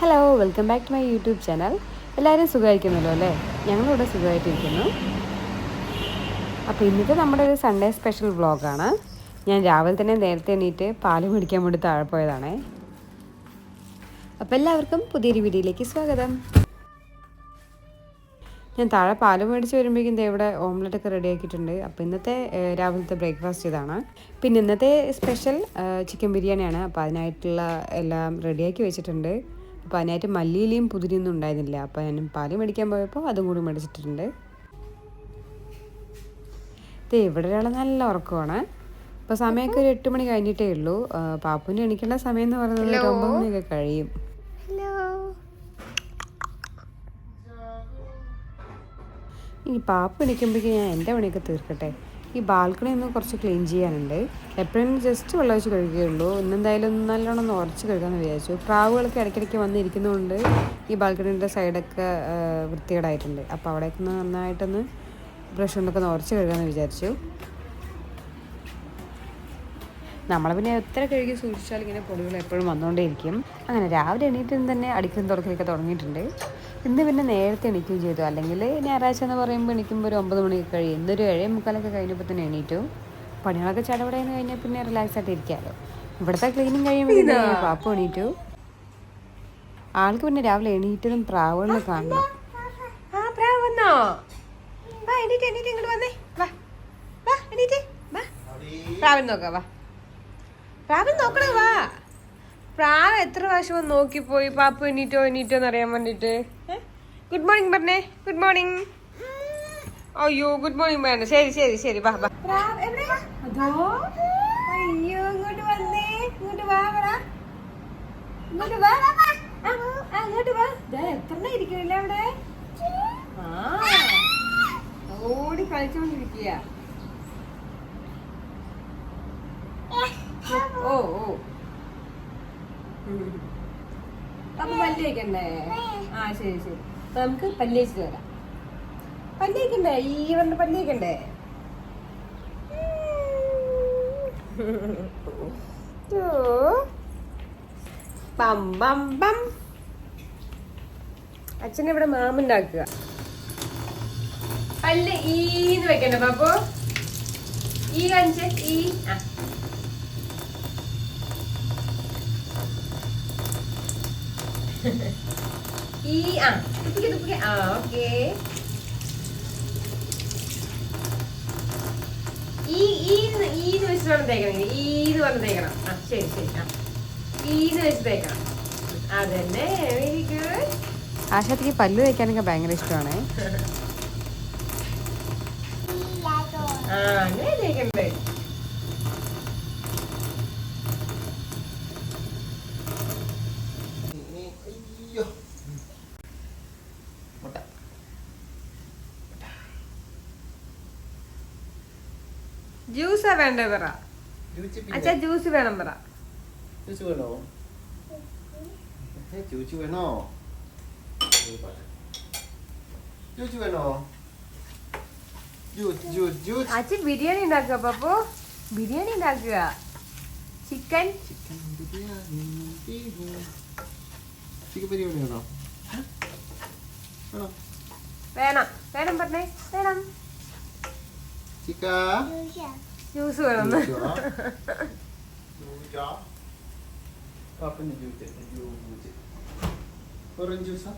Hello welcome back to my YouTube channel എല്ലാവരും സുഖമായിരിക്കുന്നല്ലോ അല്ലേ? ഞങ്ങളിവിടെ സുഖമായിട്ടിരിക്കുന്നു. അപ്പോൾ ഇന്നത്തെ നമ്മുടെ ഒരു സൺഡേ സ്പെഷ്യൽ വ്ളോഗാണ് ഞാൻ രാവിലെ തന്നെ നേരത്തെ എണീറ്റ് പാൽ മേടിക്കാൻ വേണ്ടി താഴെ പോയതാണേ. അപ്പോൾ എല്ലാവർക്കും പുതിയൊരു വീഡിയോയിലേക്ക് സ്വാഗതം. ഞാൻ താഴെ പാൽ മേടിച്ച് വരുമ്പോഴേക്കും ദേ ഇവിടെ ഓംലെറ്റ് ഒക്കെ റെഡി ആക്കിയിട്ടുണ്ട് അപ്പോൾ ഇന്നത്തെ രാവിലത്തെ ബ്രേക്ക്ഫാസ്റ്റ് ഇതാണ്. പിന്നെ ഇന്നത്തെ സ്പെഷ്യൽ ചിക്കൻ ബിരിയാണിയാണ്. അപ്പോൾ അതിനായിട്ടുള്ള എല്ലാം റെഡിയാക്കി വെച്ചിട്ടുണ്ട്. അപ്പോൾ അതിനായിട്ട് മല്ലിയിലയും പുതിരിയൊന്നും ഉണ്ടായിരുന്നില്ല. അപ്പോൾ ഞാൻ പാൽ മേടിക്കാൻ പോയപ്പോൾ അതും കൂടി മേടിച്ചിട്ടുണ്ട്. ദേ ഇവിടെ ഒരാൾ നല്ല ഉറക്കമാണ്. ഇപ്പോൾ സമയമൊക്കെ ഒരു എട്ട് മണി കഴിഞ്ഞിട്ടേ ഉള്ളൂ. പാപ്പുവിന് എണീക്കേണ്ട സമയം എന്ന് പറയുന്നത് ഒരു ഒമ്പത് മണിയൊക്കെ കഴിയും. ഇനി പാപ്പ എണീക്കുമ്പോഴേക്കും ഞാൻ എന്റെ പണിയൊക്കെ തീർക്കട്ടെ. ഈ ബാൽക്കണി ഒന്ന് കുറച്ച് ക്ലീൻ ചെയ്യാനുണ്ട്. എപ്പോഴും ജസ്റ്റ് വെള്ളം ഒഴിച്ച് കഴുകുകയുള്ളൂ ഇന്നെന്തായാലും നല്ലോണം ഒന്ന് ഉറച്ച് കഴുകാമെന്ന് വിചാരിച്ചു. പ്രാവുകളൊക്കെ ഇടയ്ക്കിടയ്ക്ക് വന്നിരിക്കുന്നതുകൊണ്ട് ഈ ബാൽക്കണീന്റെ സൈഡൊക്കെ വൃത്തികേടായിട്ടുണ്ട്. അപ്പോൾ അവിടേക്ക് ഒന്ന് നന്നായിട്ടൊന്ന് ബ്രഷ് കൊണ്ടൊക്കെ ഒന്ന് ഉറച്ച് കഴുകാമെന്ന് വിചാരിച്ചു. നമ്മൾ പിന്നെ എത്ര കഴുകി സൂക്ഷിച്ചാൽ ഇങ്ങനെ പൊടികൾ എപ്പോഴും വന്നുകൊണ്ടേയിരിക്കും അങ്ങനെ രാവിലെ എണീറ്റും തന്നെ അടിക്കലും തുറക്കലൊക്കെ തുടങ്ങിയിട്ടുണ്ട്. ഇന്ന് പിന്നെ നേരത്തെ എണീക്കുകയും ചെയ്തു. അല്ലെങ്കിൽ ഞായറാഴ്ച എന്ന് പറയുമ്പോൾ എണീക്കുമ്പോൾ ഒരു ഒമ്പത് മണിയൊക്കെ കഴിയും. ഇന്നൊരു ഏഴേ മുക്കാലൊക്കെ കഴിഞ്ഞപ്പോൾ തന്നെ എണീറ്റു. പണികളൊക്കെ ചടപടയെന്ന് കഴിഞ്ഞാൽ പിന്നെ റിലാക്സ് ആയിട്ട് ഇരിക്കാമല്ലോ ഇവിടുത്തെ ക്ലീനിങ് കഴിയുമ്പോൾ പാപ്പ എണീറ്റു. ആൾക്ക് പിന്നെ രാവിലെ എണീറ്റതും പ്രാവുകളിൽ കാണണം. പ്രാവൻ നോക്കാം വാ. പ്രാവൻ നോക്കണേ വാ. പ്രാവ് എത്ര പ്രാവശ്യം നോക്കിപ്പോയി? പാപ്പു എണീറ്റോ എണീറ്റോ എന്ന് അറിയാൻ വേണ്ടിട്ട്. ഗുഡ് മോർണിംഗ് പറഞ്ഞേ. ഗുഡ് മോർണിംഗ് അയ്യോ ഗുഡ് മോർണിംഗ് വേണ്ട. ശരി ശരി ശരി. വാ വാ. അയ്യോ ഇങ്ങോട്ട് വന്നേ. ഇങ്ങോട്ട് വാ ഇങ്ങോട്ട് വാ ഇങ്ങോട്ട് വാ. ദേ എത്ര ഇരിക്കുന്നില്ല അവിടെ? ആ. ഓടി കളിച്ചോണ്ടിരിക്കുക ഓ ഓ. അപ്പൊ പല്ല് വയ്ക്കണ്ടേ ആ ശരി ശരി. അപ്പൊ നമുക്ക് പല്ല് വെച്ചിട്ട് വരാം പല്ല് വയ്ക്കണ്ടേ ഈ പറഞ്ഞ പല്ല് വയ്ക്കണ്ടേ പം പം പം അച്ഛൻ ഇവിടെ മാമുണ്ടാക്കുക പല്ല് ഈന്ന് വെക്കണ്ട പാപ്പോ ഈ കാണിച്ചേ ഈ ആ. ഈ ആ തുപ്പിക്ക് തുപ്പിക്ക്. ആ ഓക്കെ. ഈ ഈ ഈന്ന് വെച്ചിട്ടാണ് വേണം തേക്കണം ഈന്ന് പറഞ്ഞ് തേക്കണം. ആ ശരി ശരി ആ. ഈന്ന് വെച്ച് തേക്കണം. അതന്നെ വെരി ഗുഡ് ആശാത്തിക്ക് പല്ല് തേക്കാനൊക്കെ ഭയങ്കര ഇഷ്ടമാണ്. ആ അങ്ങനെ തേക്കണ്ടേ അയ്യോ മുട്ട ജ്യൂസാ വേണ്ടേ പറ. അച്ഛാ ജ്യൂസ് വേണം പറ. ജ്യൂസ് വേണോ? ജ്യൂസ് വേണോ? ജ്യൂസ് വേണോ? Juice juice juice. അച്ഛൻ ബിരിയാണി ഉണ്ടാക്കുക പപ്പു. ബിരിയാണി ഉണ്ടാക്കുക. Chicken. Chicken biryani chicken biryani വേണോ? വേണം. വേണം പറഞ്ഞേ. വേണം. ചിക്ക ജ്യൂസ് വേണം orange ജ്യൂസാ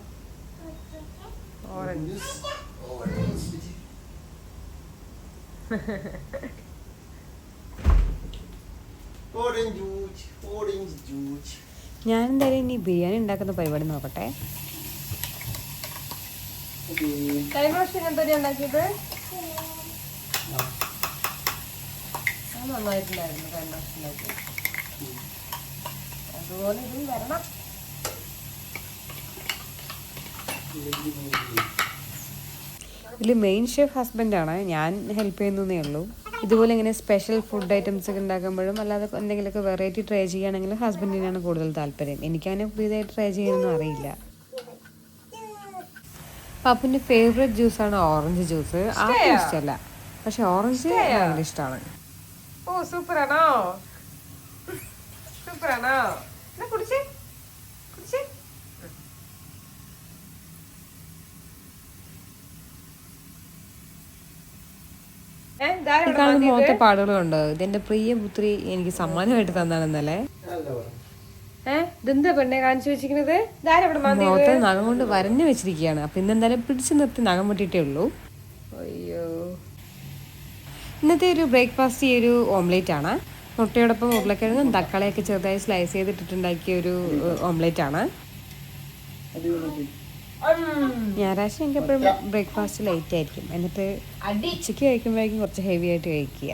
orange juice orange orange juice orange juice ഞാൻ എന്തായാലും ഇനി ബിരിയാണി ഉണ്ടാക്കുന്ന പരിപാടി നോക്കട്ടെ. കഴിഞ്ഞ പ്രാവശ്യം എന്തോ ഉണ്ടാക്കിയത്? നന്നായിട്ടുണ്ടായിരുന്നു ഉണ്ടാക്കിയത് അതുപോലെ ഇതും വരണം. ഇതിൽ മെയിൻ ഷെഫ് ഹസ്ബൻഡാണ് ഞാൻ ഹെൽപ്പ് ചെയ്യുന്നതേ ഉള്ളൂ. ഇതുപോലെ ഇങ്ങനെ സ്പെഷ്യൽ ഫുഡ് ഐറ്റംസ് ഒക്കെ ഉണ്ടാക്കുമ്പോഴും അല്ലാതെ എന്തെങ്കിലുമൊക്കെ വെറൈറ്റി ട്രൈ ചെയ്യുകയാണെങ്കിൽ ഹസ്ബൻഡിനാണ് കൂടുതൽ താല്പര്യം. എനിക്കങ്ങനെ പുതിയതായിട്ട് ട്രൈ ചെയ്യാനൊന്നും അറിയില്ല. പപ്പുന്റെ ഫേവറേറ്റ് ജ്യൂസാണ് ഓറഞ്ച് ജ്യൂസ് ആ ആർക്കും ഇഷ്ടമല്ല പക്ഷെ ഓറഞ്ച് ഭയങ്കര ഇഷ്ടമാണ് ഓ സൂപ്പറാണോ? സൂപ്പറാണോ? എന്നാ കുടിച്ചേ കുടിച്ചേ. കാണുന്ന മുഖത്തെ പാടുകളുണ്ടോ ഇതെന്റെ പ്രിയ പുത്രി എനിക്ക് സമ്മാനമായിട്ട് തന്നാണ് ഇന്നലെ അല്ല ഇതെന്താ പെണ്ണെ കാണിച്ചു വെച്ചിരിക്കുന്നത്? മുഖത്തെ നഖം കൊണ്ട് വരഞ്ഞു വെച്ചിരിക്കുകയാണ്. അപ്പൊ ഇന്നെന്തായാലും പിടിച്ചു നിർത്തി നഖം പൊട്ടിട്ടേ ഉള്ളൂ. അയ്യോ. ഇന്നത്തെ ഒരു ബ്രേക്ക്ഫാസ്റ്റ് ഈ ഒരു ഓംലേറ്റ് ആണ്. മുട്ടയോടൊപ്പം ഉരുളക്കിഴങ്ങും തക്കാളിയൊക്കെ ചെറുതായി സ്ലൈസ് ചെയ്തിട്ടുണ്ടാക്കിയ ഒരു ഓംലേറ്റ് ആണ്. ഞായറാഴ്ച എനിക്ക് എപ്പോഴും ബ്രേക്ക്ഫാസ്റ്റ് ലൈറ്റ് ആയിരിക്കും. എന്നിട്ട് ഉച്ചയ്ക്ക് കഴിക്കുമ്പോഴേക്കും കുറച്ച് ഹെവി ആയിട്ട് കഴിക്കുക.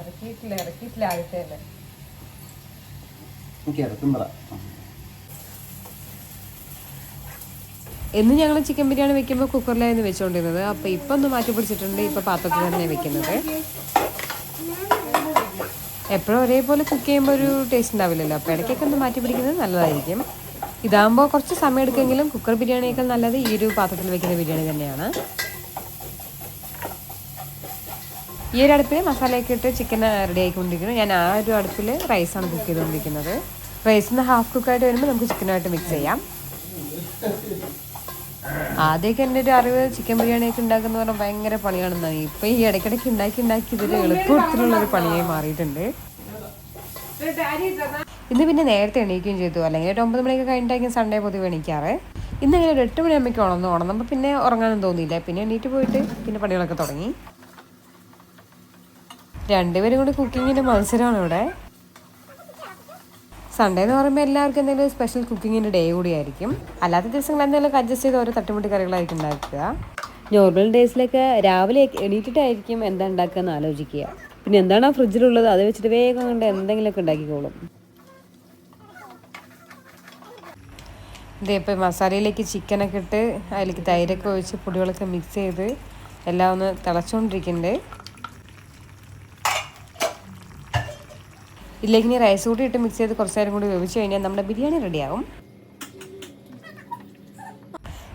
ഇറക്കിയിട്ടില്ല ഇറക്കിയിട്ടില്ല ആദ്യത്തെ എന്ന് ഞങ്ങൾ ചിക്കൻ ബിരിയാണി വെക്കുമ്പോൾ കുക്കറിലായിരുന്നു വെച്ചുകൊണ്ടിരുന്നത് അപ്പോൾ ഇപ്പം ഒന്ന് മാറ്റി പിടിച്ചിട്ടുണ്ട്. ഇപ്പോൾ പാത്രത്തിൽ തന്നെ വെക്കുന്നത്. എപ്പോഴും ഒരേപോലെ കുക്ക് ചെയ്യുമ്പോൾ ഒരു ടേസ്റ്റ് ഉണ്ടാവില്ലല്ലോ. അപ്പോൾ ഇടയ്ക്കൊക്കെ ഒന്ന് മാറ്റി പിടിക്കുന്നത് നല്ലതായിരിക്കും. ഇതാകുമ്പോൾ കുറച്ച് സമയം എടുക്കുമെങ്കിലും കുക്കർ ബിരിയാണിയേക്കാൾ നല്ലത് ഈ ഒരു പാത്രത്തിൽ വെക്കുന്ന ബിരിയാണി തന്നെയാണ്. ഈ ഒരു അടുപ്പിൽ മസാലയൊക്കെ ഇട്ട് ചിക്കൻ റെഡി ആയിക്കൊണ്ടിരിക്കുന്നു. ഞാൻ ആ ഒരു അടുപ്പിൽ റൈസാണ് കുക്ക് ചെയ്തുകൊണ്ടിരിക്കുന്നത് റൈസിൽ നിന്ന് ഹാഫ് കുക്കായിട്ട് വരുമ്പോൾ നമുക്ക് ചിക്കനുമായിട്ട് മിക്സ് ചെയ്യാം. ആദ്യമൊക്കെ എന്റെ ഒരു അറിവ് ചിക്കൻ ബിരിയാണിയൊക്കെ ഉണ്ടാക്കുന്ന പറഞ്ഞാൽ ഭയങ്കര പണിയാണെന്നാണ് ഇപ്പം ഈ ഇടയ്ക്കിടയ്ക്ക് ഉണ്ടാക്കി ഉണ്ടാക്കി ഇതൊരു എളുപ്പത്തിലുള്ളൊരു പണിയായി മാറിയിട്ടുണ്ട്. ഇന്ന് പിന്നെ നേരത്തെ എണീക്കുകയും ചെയ്തു. അല്ലെങ്കിൽ ഒരു ഒമ്പത് മണിയൊക്കെ കഴിഞ്ഞിട്ടായിരിക്കും സൺഡേ പൊതുവെ എണീക്കാറ്. ഇന്ന് ഇങ്ങനെ ഒരു എട്ട് മണിയാകുമ്പോഴേക്കും ഉണർന്നു. ഉണർന്നപ്പോൾ പിന്നെ ഉറങ്ങാനും തോന്നിയില്ല. പിന്നെ എണീറ്റ് പോയിട്ട് പിന്നെ പണികളൊക്കെ തുടങ്ങി. രണ്ടുപേരും കൂടി കുക്കിങ്ങിന്റെ മത്സരമാണ് ഇവിടെ. സൺഡേ എന്ന് പറയുമ്പോൾ എല്ലാവർക്കും എന്തെങ്കിലും സ്പെഷ്യൽ കുക്കിങ്ങിന്റെ ഡേ കൂടിയായിരിക്കും. അല്ലാത്ത ദിവസങ്ങൾ എന്തെങ്കിലും അഡ്ജസ്റ്റ് ചെയ്ത് ഓരോ തട്ടുമുട്ടി കറികളായിരിക്കും ഉണ്ടാക്കുക. നോർമൽ ഡേയ്സിലൊക്കെ രാവിലെ എണീറ്റിട്ടായിരിക്കും എന്താ ഉണ്ടാക്കുക എന്ന് ആലോചിക്കുക. പിന്നെ എന്താണ് ഫ്രിഡ്ജിലുള്ളത്? അത് വെച്ചിട്ട് വേഗം കൊണ്ട് എന്തെങ്കിലുമൊക്കെ ഉണ്ടാക്കിക്കോളും. ഇതേപ്പോൾ മസാലയിലേക്ക് ചിക്കനൊക്കെ ഇട്ട് അതിലേക്ക് തൈരൊക്കെ ഒഴിച്ച് പൊടികളൊക്കെ മിക്സ് ചെയ്ത് എല്ലാം ഒന്ന് തിളച്ചുകൊണ്ടിരിക്കുന്നുണ്ട് ഇതിലേക്ക് ഇനി റൈസ് കൂടി ഇട്ട് മിക്സ് ചെയ്ത് കുറച്ച് നേരം കൂടി വേവിച്ച് കഴിഞ്ഞാൽ നമ്മുടെ ബിരിയാണി റെഡിയാകും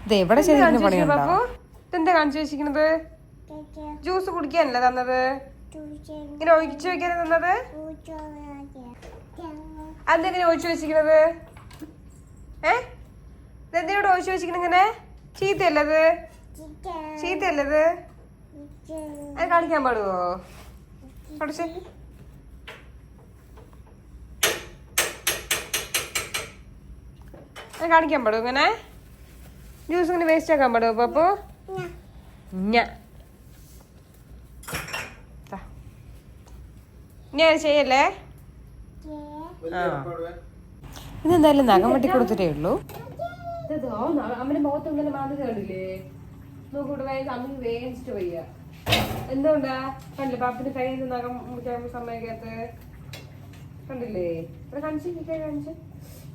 ഇത് എവിടെ ചെയ്തിരുന്നു പണിയുണ്ടോ? ഇതെന്താ കാണിച്ചു വെച്ചിരിക്കുന്നത് ജ്യൂസ് കുടിക്കാനല്ലേ തന്നത്? ഇങ്ങനെ ഒഴിച്ചു വെക്കാനാ തന്നത്? അതെങ്ങനെ ഒഴിച്ചു വെച്ചിരിക്കുന്നത് ഏ? ഇതെന്തിനോട് ഒഴിച്ചു വെച്ചിരിക്കുന്നത് ഇങ്ങനെ? ചീത്തയല്ലത് ചീത്തയല്ലത് അത്? കാണിക്കാൻ പാടുവോ? പഠിച്ചേ. കാണിക്കാൻ പാടും ഇങ്ങനെ? ജ്യൂസ് ഇങ്ങനെ വേസ്റ്റ് ആക്കാൻ പാടും പപ്പു ഞാ. ഞാൻ ചെയ്യല്ലേ? ഇതെന്തായാലും നഖം വെട്ടി കൊടുത്തിട്ടേ ഉള്ളൂ. അമ്മന്റെ മുഖത്ത് ഇങ്ങനെ മാറി കണ്ടില്ലേ? വേസ്റ്റ് വയ്യ. എന്തുകൊണ്ടാ? കണ്ടില്ലേ? പാപ്പിന്റെ നിന്ന് നഖം മുറിക്കാൻ സമയക്കകത്ത് കണ്ടില്ലേ? കാണിച്ചു കൈ കാണിച്ചു.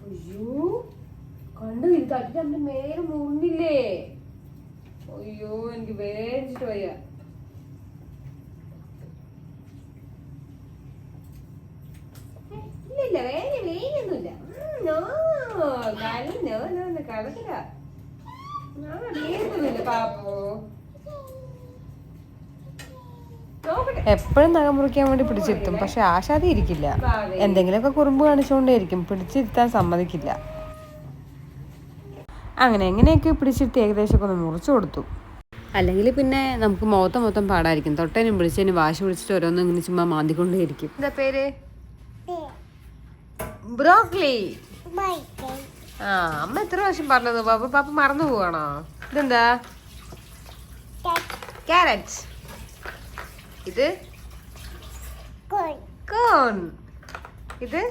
അയ്യോ. കണ്ടു ഇത് തട്ടിട്ട് അവന്റെ മേലെ മുറിഞ്ഞില്ലേ അയ്യോ എനിക്ക് വേദിച്ചിട്ട് വയ്യ. ഇല്ല വേദന വേനൊന്നുമില്ല പാപ്പോ. എപ്പോഴും നഖം മുറിക്കാൻ വേണ്ടി പിടിച്ചിരുത്തും. പക്ഷെ ആശാദി ഇരിക്കില്ല. എന്തെങ്കിലുമൊക്കെ കുറുമ്പ് കാണിച്ചുകൊണ്ടേയിരിക്കും. പിടിച്ചിരുത്താൻ സമ്മതിക്കില്ല. അങ്ങനെ എങ്ങനെയൊക്കെ പിടിച്ചിട്ട് ഏകദേശമൊക്കെ ഒന്ന് മുറിച്ചു കൊടുത്തു. അല്ലെങ്കിൽ പിന്നെ നമുക്ക് മുഖത്ത് മൊത്തം പാടായിരിക്കും. തൊട്ടേനും പിടിച്ചതിനും വാശി പിടിച്ചിട്ട് ഓരോന്നും ഇങ്ങനെ ചുമ്മാ മാന്തിക്കൊണ്ടേയിരിക്കും. എന്താ പേര്? ബ്രോക്ലി. ആ അമ്മ എത്ര പ്രാവശ്യം പറഞ്ഞത്? പാപ്പ പാപ്പ മറന്നു പോവാണോ? ഇതെന്താ? ക്യാരറ്റ്. ഇത്? കോൺ. ഇത്?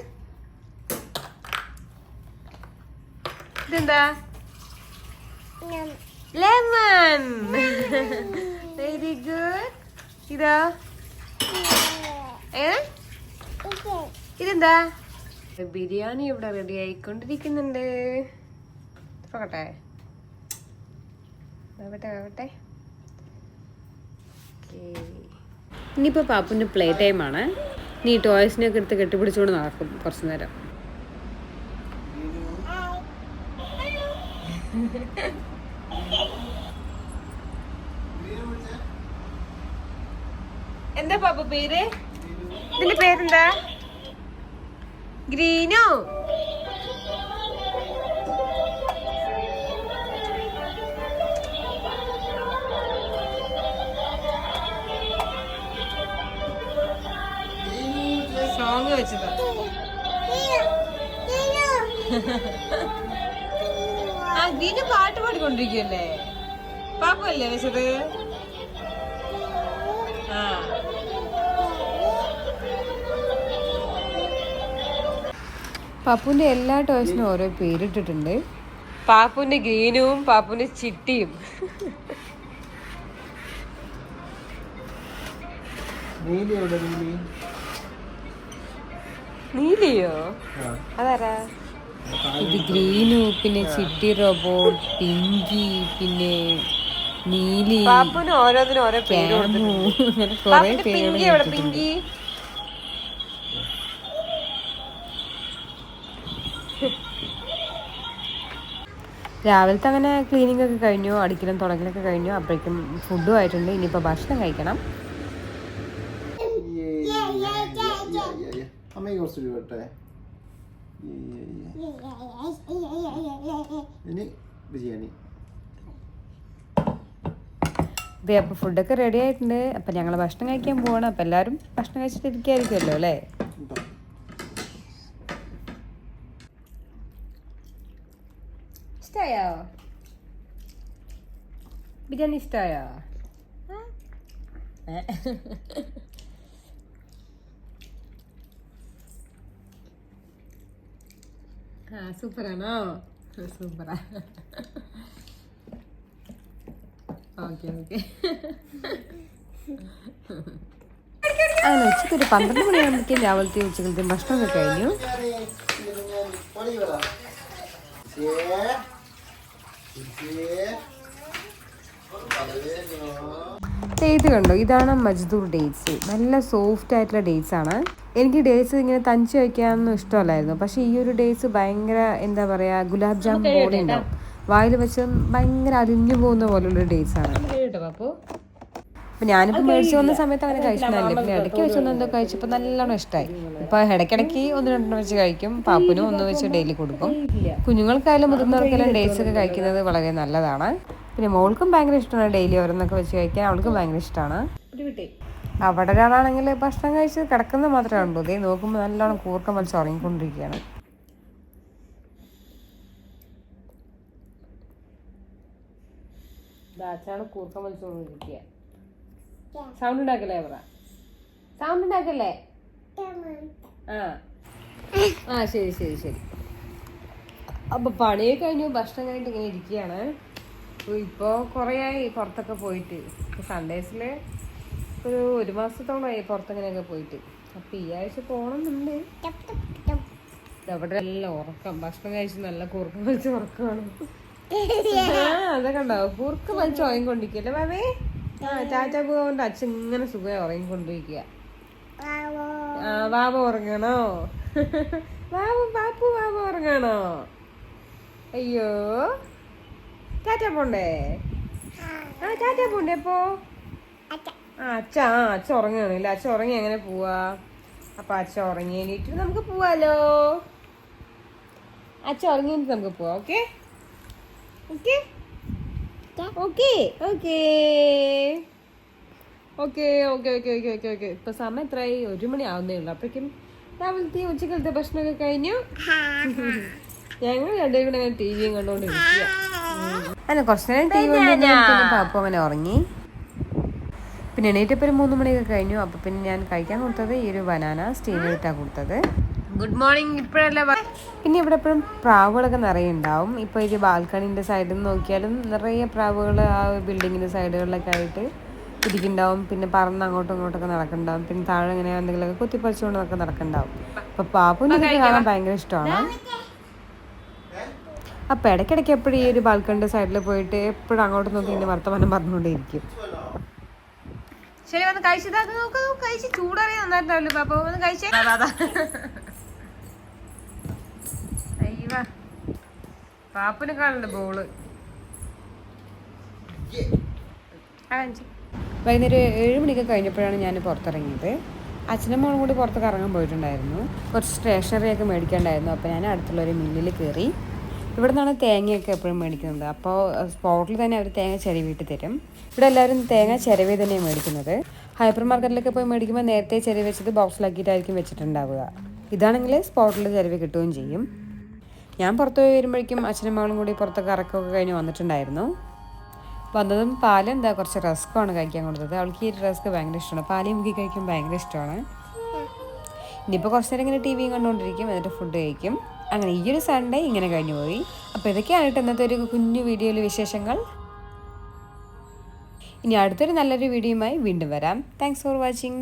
ഇതെന്താ? ലെമൺ വെരി ഗുഡ് ഇതാ? ഏ? ഇതെന്താ? ബിരിയാണി ഇവിടെ റെഡി ആയിക്കൊണ്ടിരിക്കുന്നുണ്ട്. തുറക്കട്ടെ ആവട്ടെ ആവട്ടെ. ഇനിയിപ്പോൾ പാപ്പുന്റെ പ്ലേ ടൈമാണ് നീ ടോയ്സിനെയൊക്കെ എടുത്ത് കെട്ടിപ്പിടിച്ചുകൊണ്ട് നടക്കും കുറച്ച് നേരം. എന്താ പേര്? ഇതിന്റെ പേരെന്താ? ഗ്രീനോ. സോങ് വെച്ചതാ. ആ ഗ്രീന് പാട്ട് പാടിക്കൊണ്ടിരിക്കുവല്ലേ? പാപ്പല്ലേ വെച്ചത്? പപ്പുവിന്റെ എല്ലാ ടോയ്സിനും ഓരോ പേരിട്ടിട്ടുണ്ട്. പാപ്പുവിന്റെ ഗ്രീനും പാപ്പുവിന്റെ ചിട്ടിയും. നീലിയോ ആ. അതാരാ? ഇത് ഗ്രീനു പിന്നെ ചിട്ടി റോബോട്ട് പിങ്കി പിന്നെ നീലി പാപ്പുന് ഓരോന്നിനും ഓരോ പേര് പിങ്കി എവിടെ പിങ്കി? രാവിലത്തെ അങ്ങനെ ക്ലീനിങ് ഒക്കെ കഴിഞ്ഞു അടിക്കലും തുടങ്ങലൊക്കെ കഴിഞ്ഞു. അപ്പോഴേക്കും ഫുഡും ആയിട്ടുണ്ട്. ഇനിയിപ്പോൾ ഭക്ഷണം കഴിക്കണം. അമ്മയ്ക്ക് കുറച്ച് രൂപ ഇട്ടെ ഇനി ബിരിയാണി. ഇതേ അപ്പോൾ ഫുഡൊക്കെ റെഡി ആയിട്ടുണ്ട്. അപ്പം ഞങ്ങൾ ഭക്ഷണം കഴിക്കാൻ പോവാണ്. അപ്പം എല്ലാരും ഭക്ഷണം കഴിച്ചിട്ട് ഇരിക്കായിരിക്കുമല്ലോ അല്ലേ? ഇഷ്ടമായോ ബിരിയാണി ഇഷ്ടമായോ ആ. സൂപ്പറാണോ? സൂപ്പറാ. Okay okay. അങ്ങനെ ഉച്ചയ്ക്ക് ഒരു പന്ത്രണ്ട് മണിയാകുമ്പോഴത്തേക്കും രാവിലത്തെ ഉച്ചക്കലത്തെയും ഭക്ഷണമൊക്കെ കഴിഞ്ഞു? ഇത് കണ്ടോ? ഇതാണ് മജ്ദൂർ ഡേറ്റ്സ് നല്ല സോഫ്റ്റ് ആയിട്ടുള്ള ഡേറ്റ്സ് ആണ്. എനിക്ക് ഡേറ്റ്സ് ഇങ്ങനെ തഞ്ച് വയ്ക്കാനൊന്നും ഇഷ്ടമല്ലായിരുന്നു. പക്ഷെ ഈ ഒരു ഡേറ്റ്സ് ഭയങ്കര എന്താ പറയാ ഗുലാബ് ജാം പോലെ ഉണ്ടാവും. വായിൽ വെച്ച് ഭയങ്കര അരിഞ്ഞു പോകുന്ന പോലുള്ള ഡേറ്റ്സ് ആണ്. കേട്ടോ പാപ്പു അപ്പൊ ഞാനിപ്പോ മേടിച്ചു വന്ന സമയത്ത് അങ്ങനെ കഴിച്ചിട്ടില്ല. പിന്നെ ഇടയ്ക്ക് വെച്ച് ഒന്ന് എന്തോ കഴിച്ചപ്പോൾ നല്ലോണം ഇഷ്ടമായി ഇപ്പൊ ഇടയ്ക്കിടയ്ക്ക് ഒന്ന് രണ്ടെണ്ണം വെച്ച് കഴിക്കും. പാപ്പിനും ഒന്ന് വെച്ച് ഡെയിലി കൊടുക്കും. കുഞ്ഞുങ്ങൾക്കായാലും മുതിർന്നവർക്കെല്ലാം ഡേറ്റ്സ് ഒക്കെ കഴിക്കുന്നത് വളരെ നല്ലതാണ്. പിന്നെ മോൾക്കും ഭയങ്കര ഇഷ്ടമാണ് ഡെയിലി ഓരോന്നൊക്കെ വെച്ച് കഴിക്കാൻ. അവൾക്കും ഭയങ്കര ഇഷ്ടമാണ് അവിടെ ഒരാളാണെങ്കിൽ ഭക്ഷണം കഴിച്ച് കിടക്കുന്നത് മാത്രമേ ഉള്ളൂ ഇതേ നോക്കുമ്പോൾ നല്ലോണം കൂർക്കം വലിച്ച് ഉറങ്ങിക്കൊണ്ടിരിക്കുകയാണ്. കൂർക്കം വലിച്ചുകൊണ്ടിരിക്കുക സൗണ്ട് ഉണ്ടാക്കല്ലേ പറ സൗണ്ട് ഉണ്ടാക്കല്ലേ? ആ. ആ ശരി ശരി ശരി. അപ്പൊ പണിയൊക്കെ കഴിഞ്ഞു. ഭക്ഷണം കഴിഞ്ഞിട്ട് ഇങ്ങനെ ഇരിക്കുകയാണ്. ഇപ്പോൾ കുറേയായി കുറേ പുറത്തൊക്കെ പോയിട്ട്. സൺഡേസിൽ ഒരു ഒരു മാസത്തോളമായി പുറത്തങ്ങനെയൊക്കെ പോയിട്ട്. അപ്പൊ ഈ ആഴ്ച പോകണമെന്നുണ്ട് അവിടെ നല്ല ഉറക്കം. ഭക്ഷണം കഴിച്ച് നല്ല കുറുക്ക് വലിച്ച് ഉറക്കമാണ് അതൊക്കെ ഉണ്ടാവും. കുറുക്ക് വലിച്ച് ഉറങ്ങിക്കൊണ്ടിരിക്കല്ലേ ബാബേ? ആ ടാറ്റ അച്ഛൻ ഇങ്ങനെ സുഖമായി ഉറങ്ങിക്കൊണ്ടിരിക്കുക ആ ബാബ ഉറങ്ങണോ? ബാബു ബാപ്പു വാവ ഉറങ്ങണോ? അയ്യോ. ടാറ്റ പോണ്ടേ? ആ ടാറ്റ പോണ്ടേ അപ്പോ ആ അച്ഛ ആ അച്ഛ ഉറങ്ങണില്ല അച്ഛ ഉറങ്ങി എങ്ങനെ പോവാ? അപ്പൊ അച്ഛ ഉറങ്ങി എണീറ്റ് നമുക്ക് പോവാലോ. അച്ഛ ഉറങ്ങി നമുക്ക് പോവാം okay? Okay? Okay. Okay. Okay okay okay okay okay okay. ഇപ്പൊ സമയം എത്രയായി ഒരു മണി ആവുന്നേ ഉള്ളു. അപ്പോഴേക്കും രാവിലത്തെ ഉച്ചക്കലത്തെ ഭക്ഷണമൊക്കെ കഴിഞ്ഞു. ഞങ്ങൾ രണ്ടുപേരും കൂടെ ടി വിയും കണ്ടുകൊണ്ടിരിക്കുക അല്ല കുറച്ച് നേരം ടി വി പാപ്പു അങ്ങനെ ഉറങ്ങി. പിന്നെ എണീറ്റപ്പോൾ ഒരു മൂന്ന് മണിയൊക്കെ കഴിഞ്ഞു. അപ്പോൾ പിന്നെ ഞാൻ കഴിക്കാൻ കൊടുത്തത് ഈ ഒരു ബനാന സ്റ്റീം ചെയ്തിട്ടാണ് കൊടുത്തത്. ഗുഡ് മോർണിംഗ് ഇപ്പോഴല്ല പിന്നെ ഇവിടെ എപ്പോഴും പ്രാവുകളൊക്കെ നിറയെ ഉണ്ടാവും. ഇപ്പോൾ ഇത് ബാൽക്കണിന്റെ സൈഡിൽ നിന്ന് നോക്കിയാലും നിറയെ പ്രാവുകൾ ആ ബിൽഡിങ്ങിന്റെ സൈഡുകളിലൊക്കെ ആയിട്ട് ഇരിക്കുന്നുണ്ടാവും. പിന്നെ പറന്ന് അങ്ങോട്ടും ഇങ്ങോട്ടൊക്കെ നടക്കുന്നുണ്ടാവും. പിന്നെ താഴെ ഇങ്ങനെ എന്തെങ്കിലുമൊക്കെ കുത്തിപ്പറിച്ചുകൊണ്ടൊക്കെ നടക്കുന്നുണ്ടാവും. അപ്പോൾ പാപ്പുവിന് ഇതൊക്കെ കാണാൻ ഭയങ്കര ഇഷ്ടമാണ്. അപ്പോൾ ഇടയ്ക്കിടയ്ക്ക് എപ്പോഴും ഈ ഒരു ബാൽക്കണിന്റെ സൈഡിൽ പോയിട്ട് എപ്പോഴും അങ്ങോട്ട് നോക്കി ഇങ്ങനെ വർത്തമാനം പറഞ്ഞുകൊണ്ടേയിരിക്കും. ശരി വന്ന് കഴിച്ചിട്ട് അത് നോക്ക് നോക്ക് കഴിച്ച്. ചൂടറിയ നന്നായിട്ടുണ്ടാവില്ല പാപ്പ? ഒന്ന് കഴിച്ചേ. പാപ്പിന് കാണുന്നുണ്ട് ബോൾ. വൈകുന്നേരം ഏഴ് മണിയൊക്കെ കഴിഞ്ഞപ്പോഴാണ് ഞാൻ പുറത്തിറങ്ങിയത്. അച്ഛനും മോളും കൂടി പുറത്ത് കറങ്ങാൻ പോയിട്ടുണ്ടായിരുന്നു. കുറച്ച് സ്റ്റേഷനറി ഒക്കെ മേടിക്കാണ്ടായിരുന്നു. അപ്പോൾ ഞാൻ അടുത്തുള്ള ഒരു മില്ലിൽ കയറി ഇവിടെ നിന്നാണ് തേങ്ങയൊക്കെ എപ്പോഴും മേടിക്കുന്നത്. അപ്പോൾ സ്പോട്ടിൽ തന്നെ അവർ തേങ്ങ ചിരവിയിട്ട് തരും. ഇവിടെ എല്ലാവരും തേങ്ങ ചിരവി തന്നെയാണ് മേടിക്കുന്നത്. ഹൈപ്പർ മാർക്കറ്റിലൊക്കെ പോയി മേടിക്കുമ്പോൾ നേരത്തെ ചിരവി വെച്ചത് ബോക്സിലാക്കിയിട്ടായിരിക്കും വെച്ചിട്ടുണ്ടാവുക. ഇതാണെങ്കിൽ സ്പോട്ടിൽ ചിരവി കിട്ടുകയും ചെയ്യും. ഞാൻ പുറത്ത് പോയി വരുമ്പോഴേക്കും അച്ഛനും മകളും കൂടി പുറത്തൊക്കെ ഇറക്കമൊക്കെ കഴിഞ്ഞ് വന്നിട്ടുണ്ടായിരുന്നു. വന്നതും പാൽ എന്താ കുറച്ച് റസ്ക്കാണ് കഴിക്കാൻ കൊടുത്തത്. അവൾക്ക് ഈ റസ്ക് ഭയങ്കര ഇഷ്ടമാണ്. പാൽ മുക്കി കഴിക്കാൻ ഭയങ്കര ഇഷ്ടമാണ്. ഇനിയിപ്പോൾ കുറച്ച് നേരം ഇങ്ങനെ ടി വിയും കണ്ടുകൊണ്ടിരിക്കും എന്നിട്ട് ഫുഡ് കഴിക്കും. അങ്ങനെ ഈ ഒരു സൺഡേ ഇങ്ങനെ കഴിഞ്ഞു പോയി. അപ്പോൾ ഇതൊക്കെയാണ് കേട്ടോ ഇന്നത്തെ ഒരു കുഞ്ഞു വീഡിയോയിലെ വിശേഷങ്ങൾ. ഇനി അടുത്തൊരു നല്ലൊരു വീഡിയോയുമായി വീണ്ടും വരാം. Thanks for watching